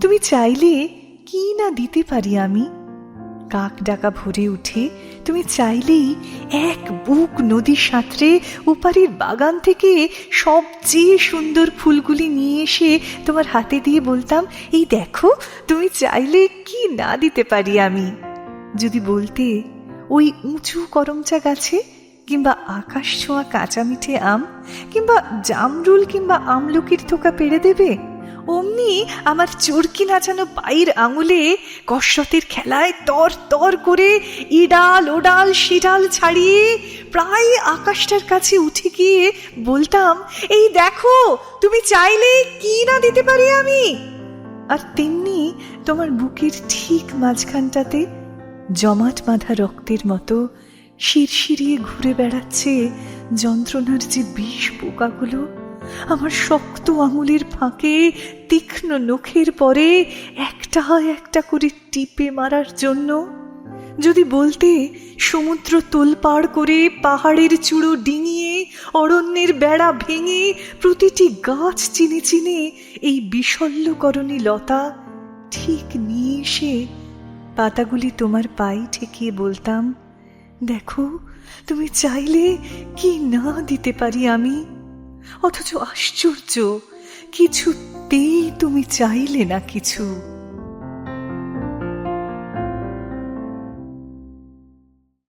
তুমি চাইলে কি না দিতে পারি আমি? কাক ডাকা ভরে উঠে তুমি চাইলেই এক বুক নদী সাঁতরে ওপারের বাগান থেকে সবচেয়ে সুন্দর ফুলগুলি নিয়ে এসে তোমার হাতে দিয়ে বলতাম, এই দেখো, তুমি চাইলে কি না দিতে পারি আমি? যদি বলতে ওই উঁচু করমচা গাছে, কিংবা আকাশ ছোঁয়া কাঁচা মিঠে আম, কিংবা জামরুল কিংবা আমলকির থোকা পেড়ে দেবে? অমনি আমার চরকি নাচানো পায়ের আঙুলে কসরতের খেলায় তর তর করে ইডাল ওডাল শিডাল ছাড়িয়ে প্রায় আকাশটার কাছে উঠে গিয়ে বলতাম, এই দেখো, তুমি চাইলে কি না দিতে পারি আমি? আর তেমনি তোমার বুকের ঠিক মাঝখানটাতে জমাট বাঁধা রক্তের মতো শিরশিরিয়ে ঘুরে বেড়াচ্ছে যন্ত্রণার যে বিষ পোকাগুলো। আমার শক্ত আঙুলের ফাঁকে, তীক্ষ্ণ নখের পরে একটা একটা করে টিপে মারার জন্য। যদি বলতে সমুদ্র তোলপাড় করে পাহাড়ের চূড়ো ডিঙিয়ে, অরণ্যের বেড়া ভেঙে প্রতিটি গাছ চিনে চিনে এই বিশল্যকরণী লতা, ঠিক নিয়ে এসে পাতাগুলি তোমার পায়ে ঠেকিয়ে বলতাম, দেখো, তুমি চাইলে কি না দিতে পারি আমি? অথচ আশ্চর্য কিছুতেই তুমি চাইলে না কিছু।